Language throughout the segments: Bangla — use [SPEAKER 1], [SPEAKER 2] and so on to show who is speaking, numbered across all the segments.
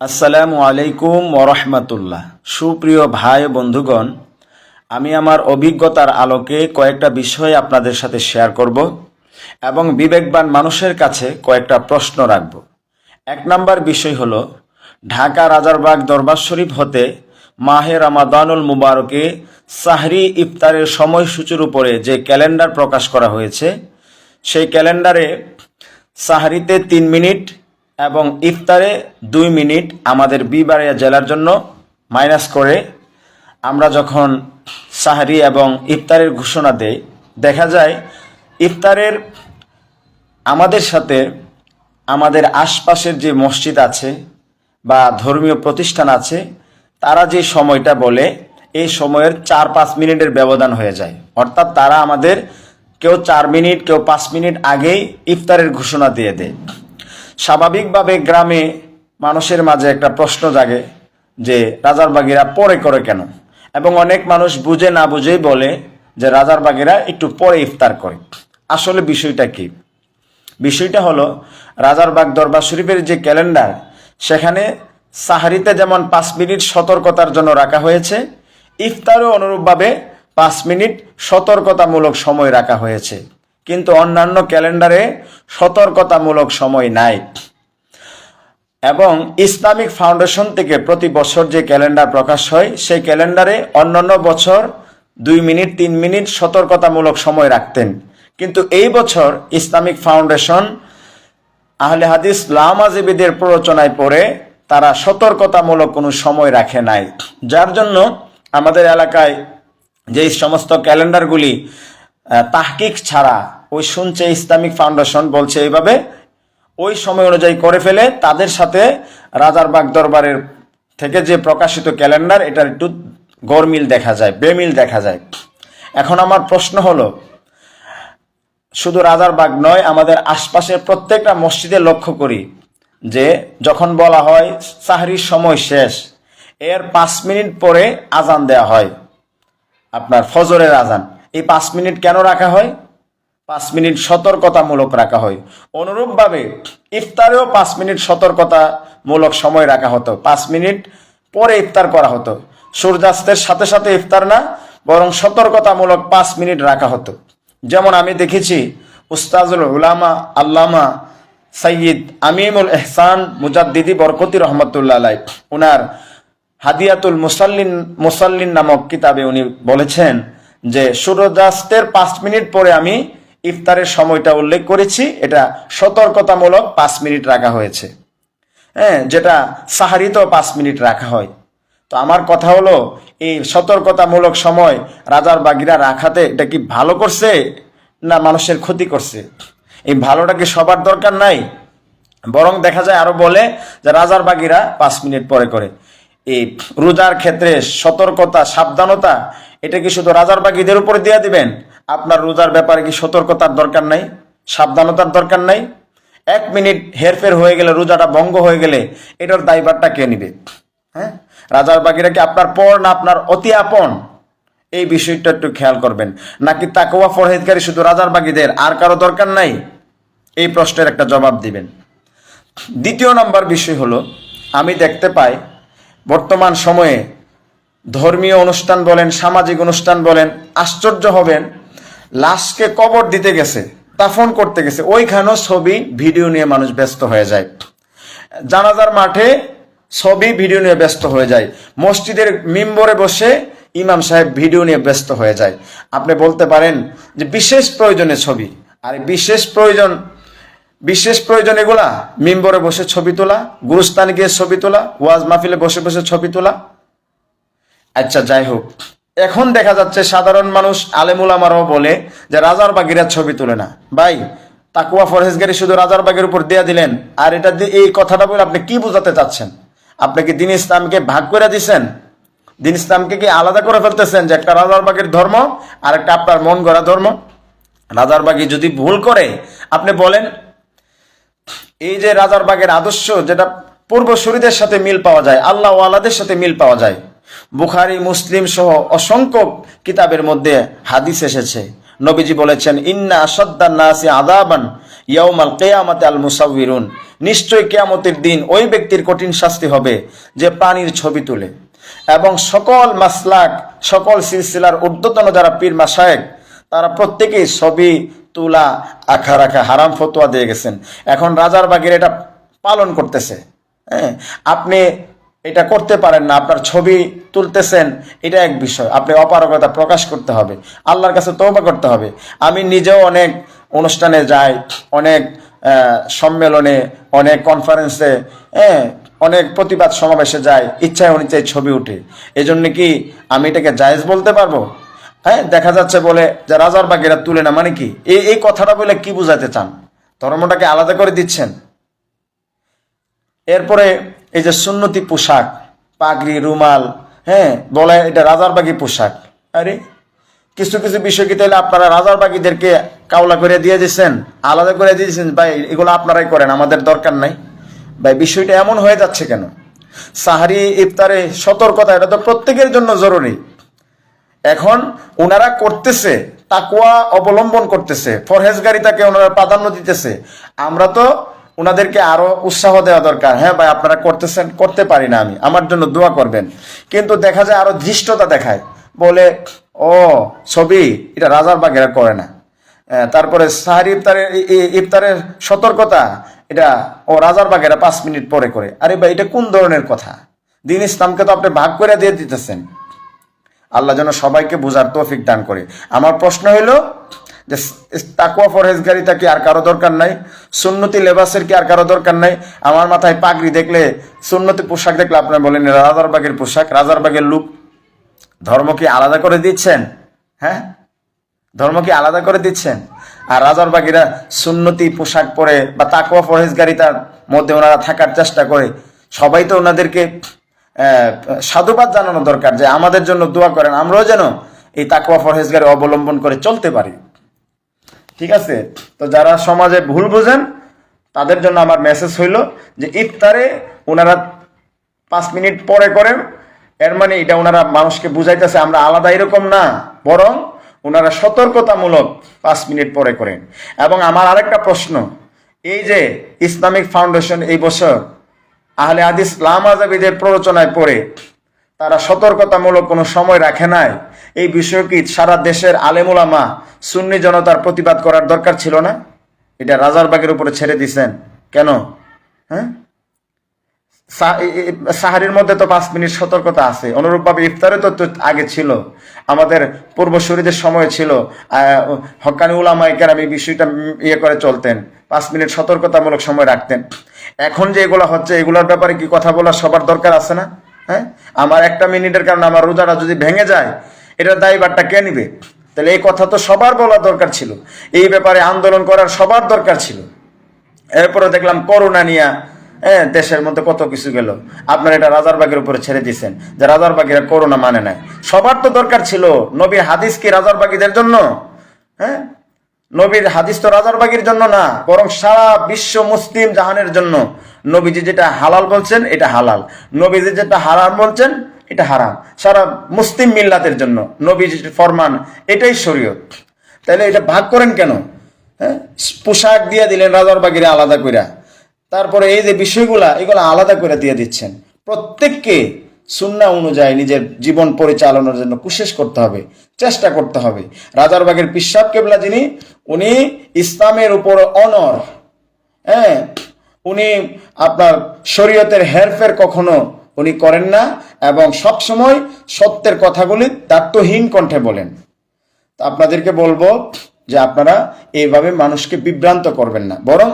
[SPEAKER 1] আসসালামু আলাইকুম ওরহমতুল্লাহ সুপ্রিয় ভাই বন্ধুগণ, আমি আমার অভিজ্ঞতার আলোকে কয়েকটা বিষয় আপনাদের সাথে শেয়ার করব এবং বিবেকবান মানুষের কাছে কয়েকটা প্রশ্ন রাখব। এক নম্বর বিষয় হলো, ঢাকা রাজারবাগ দরবার শরীফ হতে মাহে রামাদানুল মুবারকে সাহরি ইফতারের সময়সূচির উপরে যে ক্যালেন্ডার প্রকাশ করা হয়েছে, সেই ক্যালেন্ডারে সাহারিতে তিন মিনিট এবং ইফতারে দুই মিনিট আমাদের বিবাড়িয়া জেলার জন্য মাইনাস করে আমরা যখন সাহারি এবং ইফতারের ঘোষণা দেই, দেখা যায় ইফতারের আমাদের সাথে আমাদের আশপাশের যে মসজিদ আছে বা ধর্মীয় প্রতিষ্ঠান আছে, তারা যে সময়টা বলে, এই সময়ের চার পাঁচ মিনিটের ব্যবধান হয়ে যায়। অর্থাৎ তারা আমাদের কেউ চার মিনিট, কেউ পাঁচ মিনিট আগেই ইফতারের ঘোষণা দিয়ে দেয়। স্বাভাবিকভাবে গ্রামে মানুষের মাঝে একটা প্রশ্ন জাগে যে, রাজারবাগিরা পরে করে কেন? এবং অনেক মানুষ বুঝে না বুঝেই বলে যে, রাজারবাগিরা একটু পরে ইফতার করে। আসলে বিষয়টা কি? বিষয়টা হলো, রাজারবাগ দরবার শরীফের যে ক্যালেন্ডার, সেখানে সাহারিতে যেমন পাঁচ মিনিট সতর্কতার জন্য রাখা হয়েছে, ইফতারও অনুরূপভাবে পাঁচ মিনিট সতর্কতামূলক সময় রাখা হয়েছে। কিন্তু অন্যান্য ক্যালেন্ডারে সতর্কতামূলক সময় নাই। এবং ইসলামিক ফাউন্ডেশন থেকে প্রতি বছর যে ক্যালেন্ডার প্রকাশ হয়, সেই ক্যালেন্ডারে অন্যান্য বছর দুই মিনিট, তিন মিনিট সতর্কতামূলক সময় রাখতেন। কিন্তু এই বছর ইসলামিক ফাউন্ডেশন আহলে হাদিস লামাজিবিদের প্ররোচনায় পড়ে তারা সতর্কতামূলক কোনো সময় রাখে নাই। যার জন্য আমাদের এলাকায় যে সমস্ত ক্যালেন্ডারগুলি তাহকিক ছাড়া ওই শুনছে ইসলামিক ফাউন্ডেশন বলছে এইভাবে, ওই সময় অনুযায়ী করে ফেলে, তাদের সাথে রাজারবাগ দরবারের থেকে যে প্রকাশিত ক্যালেন্ডার, এটার একটু গরমিল দেখা যায়, বেমিল দেখা যায়। এখন আমার প্রশ্ন হলো, শুধু রাজারবাগ নয়, আমাদের আশপাশের প্রত্যেকটা মসজিদে লক্ষ্য করি যে যখন বলা হয় সাহরির সময় শেষ, এর পাঁচ মিনিট পরে আজান দেয়া হয়। আপনার ফজরের আজান, এই পাঁচ মিনিট কেন রাখা হয়? পাঁচ মিনিট সতর্কতামূলক রাখা হয়। অনুরূপভাবে ইফতারেও পাঁচ মিনিট সতর্কতামূলক সময় রাখা হতো। পাঁচ মিনিট পরে ইফতার করা হতো। সূর্যাস্তের সাথে সাথে ইফতার না, বরং সতর্কতামূলক পাঁচ মিনিট রাখা হতো। যেমন আমি দেখেছি, উস্তাজুল উলামা, আল্লামা সৈয়দ আমিমুল এহসান মুজাদ্দিদি বরকতি রহমতুল্লাহ আলাই উনার হাদিয়াতুল মুসাল্লিন মুসাল্লিন নামক কিতাবে উনি বলেছেন যে, সূর্যাস্তের পাঁচ মিনিট পরে আমি ইফতারের সময়টা উল্লেখ করেছি, এটা সতর্কতামূলক পাঁচ মিনিট রাখা হয়েছে। হ্যাঁ যেটা সাহারিতেও পাঁচ মিনিট রাখা হয়। তো আমার কথা হলো, এই সতর্কতামূলক সময় রাজার বাগিরা রাখাতে এটা কি ভালো করছে না মানুষের ক্ষতি করছে? এই ভালোটা কি সবার দরকার নাই? বরং দেখা যায় আরও বলে যে রাজার বাগিরা পাঁচ মিনিট পরে করে। এই রোজার ক্ষেত্রে সতর্কতা, সাবধানতা, এটা কি শুধু রাজার বাগিদের উপরে দিয়ে দিবেন? আপনার রোজার ব্যাপারে কি সতর্কতার দরকার নাই? সাবধানতার দরকার নাই? এক মিনিট হেরফের হয়ে গেলে, রোজাটা ভঙ্গ হয়ে গেলে এটার দায়ভারটা কে নিবে? হ্যাঁ? রাজার বাগিরা কি আপনার পর না আপনার অতি আপন? এই বিষয়টা একটু খেয়াল করবেন। নাকি তাকওয়া ফরহেদকারী শুধু রাজার বাগিদের? আর কারও দরকার নাই? এই প্রশ্নের একটা জবাব দিবেন। দ্বিতীয় নম্বর বিষয় হলো, আমি দেখতে পাই বর্তমান সময়ে ধর্মীয় অনুষ্ঠান বলেন, সামাজিক অনুষ্ঠান বলেন, আশ্চর্য হবেন লাশকে কবর দিতে গেছে দাফন করতে গেছে। ওইখানেও ছবি, ভিডিও নিয়ে মানুষ ব্যস্ত হয়ে যায়। জানাজার মাঠে ছবি, ভিডিও নিয়ে ব্যস্ত হয়ে যায়। মসজিদের মিম্বরে বসে ইমাম সাহেব ভিডিও নিয়ে ব্যস্ত হয়ে যায়। আপনি বলতে পারেন যে বিশেষ প্রয়োজনে ছবি। আর বিশেষ প্রয়োজন বিশেষ প্রয়োজন এগুলা? মিম্বরে বসে ছবি তোলা, গুরুস্থানে গিয়ে ছবি তোলা, ওয়াজ মাহফিলে বসে বসে ছবি তোলা? আচ্ছা যাই হোক। এখন দেখা যাচ্ছে সাধারণ মানুষ আলেমুল আমারও বলে যে রাজার বাগিরা ছবি তুলে না। ভাই তাকুয়া ফরহেজগারি শুধু রাজার বাগের উপর দেয়া দিলেন, আর এটা এই কথাটা বলে আপনি কি বোঝাতে চাচ্ছেন? আপনি কি দিন ইসলামকে ভাগ করে দিছেন? দিন ইসলামকে কি আলাদা করে ফেলতেছেন যে একটা রাজার বাগের ধর্ম আর একটা আপনার মন গড়া ধর্ম? রাজার বাগি যদি ভুল করে, আপনি বলেন, এই যে রাজার বাগের আদর্শ যেটা পূর্বসূরীদের সাথে মিল পাওয়া যায় আল্লাহ আলাদের সাথে মিল পাওয়া যায় বুখারি, মুসলিম সহ অসংখ্য কিতাবের মধ্যে হাদিস এসেছে। নবীজি বলেছেন, ইন্না নাসি আদাবান ইয়াউমাল কেয়ামাতে আল মুসাউবিরুন। নিশ্চয়ই কেয়ামতের দিন ওই ব্যক্তির কঠিন শাস্তি হবে যে পানির ছবি তুলে। এবং সকল মাসলাক, সকল সিলসিলার ঊর্ধ্বতন যারা পীর মাসায়েক তারা প্রত্যেকেই ছবি তুলা আখা রাখা হারাম ফতোয়া দিয়ে গেছেন। এখন রাজার বাগের এটা পালন করতেছে। হ্যাঁ আপনি এটা করতে পারেন না, আপনার ছবি তুলতেছেন, এটা এক বিষয়। আপনি অপারগতা প্রকাশ করতে হবে, আল্লাহর কাছে তৌবা করতে হবে। আমি নিজেও অনেক অনুষ্ঠানে যাই, অনেক সম্মেলনে, অনেক কনফারেন্সে হ্যাঁ অনেক প্রতিবাদ সমাবেশে যাই, ইচ্ছায় অনিচ্ছায় ছবি উঠে। এই জন্য কি আমি এটাকে জায়েজ বলতে পারব? হ্যাঁ দেখা যাচ্ছে বলে যে রাজার বাগেরা তুলে না মানে কি? এই এই কথাটা বলে কি বুঝাতে চান? ধর্মটাকে আলাদা করে দিচ্ছেন? এরপরে এই যে সুন্নতি পোশাক, পাগড়ি, রুমাল হ্যাঁ বলে এটা রাজারবাগি পোশাক। আরে, কিছু কিছু বিষয় কি তাহলে আপনারা রাজারবাগিদেরকে কাওলা করে দিয়ে দিয়েছেন? আলাদা করে দিয়ে দিয়েছেন? ভাই, এগুলো আপনারাই করেন, আমাদের দরকার নাই। ভাই, বিষয়টা এমন হয়ে যাচ্ছে কেন? সাহারি, ইফতারে সতর্কতা, এটা তো প্রত্যেকের জন্য জরুরি। এখন ওনারা করতেছে, তাকুয়া অবলম্বন করতেছে ফরহেজগারিতাকে ওনারা প্রাধান্য দিতেছে। আমরা তো ওনাদেরকে আরও উৎসাহ দেওয়া দরকার। হ্যাঁ ভাই, আপনারা করতেছেন, করতে পারি না আমি। আমার জন্য দোয়া করবেন। কিন্তু দেখা যায় আরও ধৃষ্টতা দেখায়। বলে, ও, ছবি, এটা রাজার বাগেরা করে না। তারপরে সাহারি ইফতারের ইফতারের সতর্কতা, এটা, ও, রাজার বাগেরা পাঁচ মিনিট পরে করে। আরে ভাই, এটা কোন ধরনের কথা? দিন ইসলামকে তো আপনি ভাগ করে দিয়ে দিতেছেন। আল্লাহ যেন সবাইকে বোঝার তৌফিক দান করে। আমার প্রশ্ন হইল যে তাকুয়া ফরহেজগারিতা কি আর কারও দরকার নাই, সুন্নতি লেবাসের কি আর কারও দরকার নাই। আমার মাথায় পাগড়ি দেখলে, সুন্নতি পোশাক দেখলে আপনার বলেন রাজারবাগের পোশাক রাজারবাগের লুক। ধর্ম কি আলাদা করে দিচ্ছেন? হ্যাঁ? ধর্ম কি আলাদা করে দিচ্ছেন? আর রাজারবাগিরা সুন্নতি পোশাক পরে বা তাকুয়া ফরহেজগারিতার মধ্যে ওনারা থাকার চেষ্টা করে। সবাই তো ওনাদেরকে সাধুবাদ জানানো দরকার যে আমাদের জন্য দোয়া করেন, আমরাও যেন এই তাকুয়া ফরহেজগারি অবলম্বন করে চলতে পারি। ঠিক আছে? তো যারা সমাজে ভুল বোঝেন, তাদের জন্য আমার মেসেজ হইল যে ইফতারে ওনারা পাঁচ মিনিট পরে করেন। এর মানে এটা ওনারা মানুষকে বুঝাইতেছে, আমরা আলাদা এরকম না। বরং ওনারা সতর্কতামূলক পাঁচ মিনিট পরে করেন। এবং আমার আরেকটা প্রশ্ন, এই যে ইসলামিক ফাউন্ডেশন এই বছর আহলে হাদিস লাম আজাবিদের প্ররোচনায় পড়ে, তারা সতর্কতামূলক কোনো সময় রাখে নাই? এই বিষয় কি সারা দেশের আলেমুলামা সুন্নি জনতার প্রতিবাদ করার দরকার ছিল না? এটা রাজারবাগের উপরে ছেড়ে দিছেন। কেন? হ্যাঁ? সাহারির মধ্যে তো পাঁচ মিনিট সতর্কতা আছে। অনুরূপভাবে ইফতারে তো আগে ছিল। আমাদের পূর্বসূরিদের সময় ছিল। হকানি উলামায় কেরাম বিষয়টা ইয়ে করে চলতেন। পাঁচ মিনিট সতর্কতামূলক সময় রাখতেন। এখন যে এগুলো হচ্ছে, এগুলোর ব্যাপারে কি কথা বলার সবার দরকার আছে না? হ্যাঁ? আমার একটা মিনিটের কারণে আমার রোজাটা যদি ভেঙে যায় এটার দায়ভারটা কে নিবে? তাহলে এই কথা তো সবার বলা দরকার ছিল। এই ব্যাপারে আন্দোলন করার সবার দরকার ছিল। এরপরে দেখলাম করোনা নিয়ে হ্যাঁ দেশের মধ্যে কত কিছু গেল। আপনার এটা রাজারবাগের উপরে ছেড়ে দিয়েছেন যে রাজারবাগিরা করোনা মানে নাই। সবার তো দরকার ছিল। নবীর হাদিস কি রাজারবাগীদের জন্য? হ্যাঁ নবীর হাদিস তো রাজারবাগির জন্য না, বরং সারা বিশ্ব মুসলিম জাহানের জন্য। নবীজি যেটা হালাল বলছেন, এটা হালাল। নবীজি যেটা হারাম বলছেন এটা হারাম। সারা মুসলিম মিল্লাতের জন্য নবীজি ফরমান, এটাই শরীয়ত। তাহলে এটা ভাগ করেন কেন? হ্যাঁ? পোশাক দিয়ে দিলেন রাজার বাগিরে আলাদা কইরা। তারপরে এই যে বিষয়গুলা, এগুলো আলাদা করে দিয়ে দিচ্ছেন। প্রত্যেককে সুন্না অনুযায়ী নিজের জীবন পরিচালনার জন্য কুশেষ করতে হবে, চেষ্টা করতে হবে। রাজারবাগের পিসাব কেবলা যিনি, উনি ইসলামের উপর অনর। হ্যাঁ? উনি আপনার শরীয়তের হেরফের কখনো উনি করেন না এবং সবসময় সত্যের কথাগুলি দায়িত্বহীন কণ্ঠে বলেন। তো আপনাদেরকে বলব যে আপনারা এইভাবে মানুষকে বিভ্রান্ত করবেন না, বরং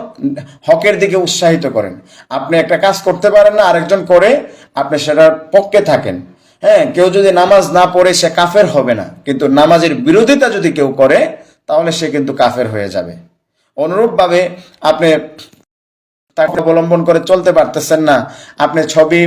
[SPEAKER 1] হকের দিকে উৎসাহিত করেন। আপনি একটা কাজ করতে পারেন না, আরেকজন করে আপনি সেটার পক্ষে থাকেন। হ্যাঁ কেউ যদি নামাজ না পড়ে সে কাফের হবে না, কিন্তু নামাজের বিরোধিতা যদি কেউ করে, তাহলে সে কিন্তু কাফের হয়ে যাবে। অনুরূপভাবে আপনি তাকে অবলম্বন করে চলতে পারতেছেন না। আপনি ছবি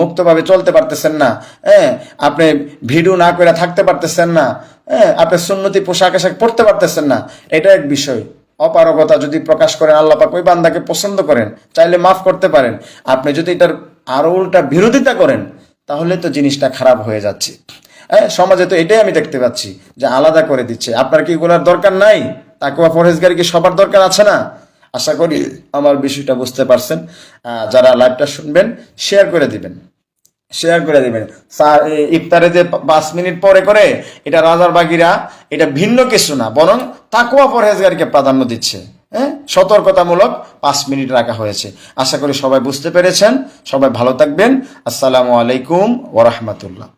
[SPEAKER 1] মুক্তভাবে চলতে পারতেছেন না। হ্যাঁ? আপনি ভিডিও না করে থাকতে পারতেছেন না। হ্যাঁ? আপনি সুন্নতি পোশাক আশাক পড়তে পারতেছেন না। এটা এক বিষয়। অপারগতা যদি প্রকাশ করেন, আল্লাহ পাক ওই বান্দাকে পছন্দ করেন, চাইলে মাফ করতে পারেন। আপনি যদি এটার আরও উল্টা বিরোধিতা করেন, তাহলে তো জিনিসটা খারাপ হয়ে যাচ্ছে। হ্যাঁ? সমাজে তো এটাই আমি দেখতে পাচ্ছি, যে আলাদা করে দিচ্ছে। আপনার কি এগুলোর দরকার নাই? তাকুয়া ফরেজগারি কি সবার দরকার আছে না? আশা করি আমার বিষয়টা বুঝতে পারছেন। যারা লাইভটা শুনবেন শেয়ার করে দিবেন। শেয়ার করে দিবেন। ইফতারে যে পাঁচ মিনিট পরে করে, এটা রাজার বাগিরা, এটা ভিন্ন কিছু না, বরং তাকুয়া পরহেজগারকে প্রাধান্য দিচ্ছে। হ্যাঁ? সতর্কতামূলক পাঁচ মিনিট রাখা হয়েছে। আশা করি সবাই বুঝতে পেরেছেন। সবাই ভালো থাকবেন। আসসালামু আলাইকুম ওরহমতুল্লাহ